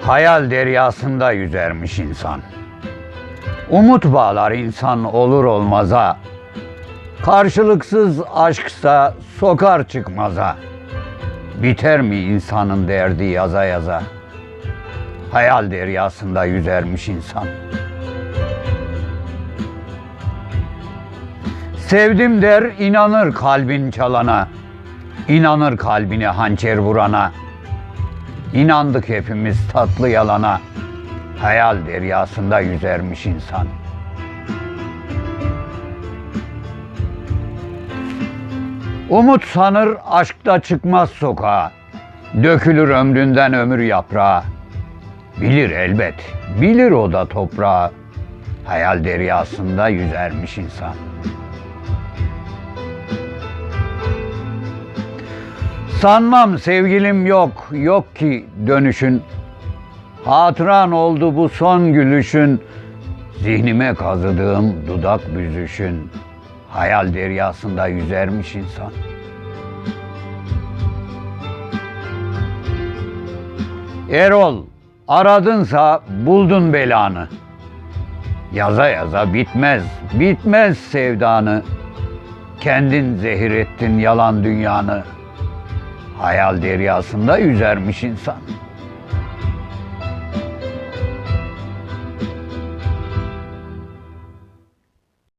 Hayal deryasında yüzermiş insan. Umut bağlar insan olur olmaza. Karşılıksız aşksa sokar çıkmaza. Biter mi insanın derdi yaza yaza? Hayal deryasında yüzermiş insan. Sevdim der inanır kalbin çalana. İnanır kalbine hançer vurana. İnandık hepimiz tatlı yalana. Hayal deryasında yüzermiş insan. Umut sanır aşkta çıkmaz sokağa. Dökülür ömründen ömür yaprağı. Bilir elbet, bilir o da toprağı. Hayal deryasında yüzermiş insan. Sanmam sevgilim yok, yok ki dönüşün. Hatıran oldu bu son gülüşün. Zihnime kazıdığım dudak büzüşün. Hayal deryasında yüzermiş insan. Erol, aradınsa buldun belanı. Yaza yaza bitmez, bitmez sevdanı. Kendin zehir ettin yalan dünyanı. Hayal deryasında yüzermiş insan.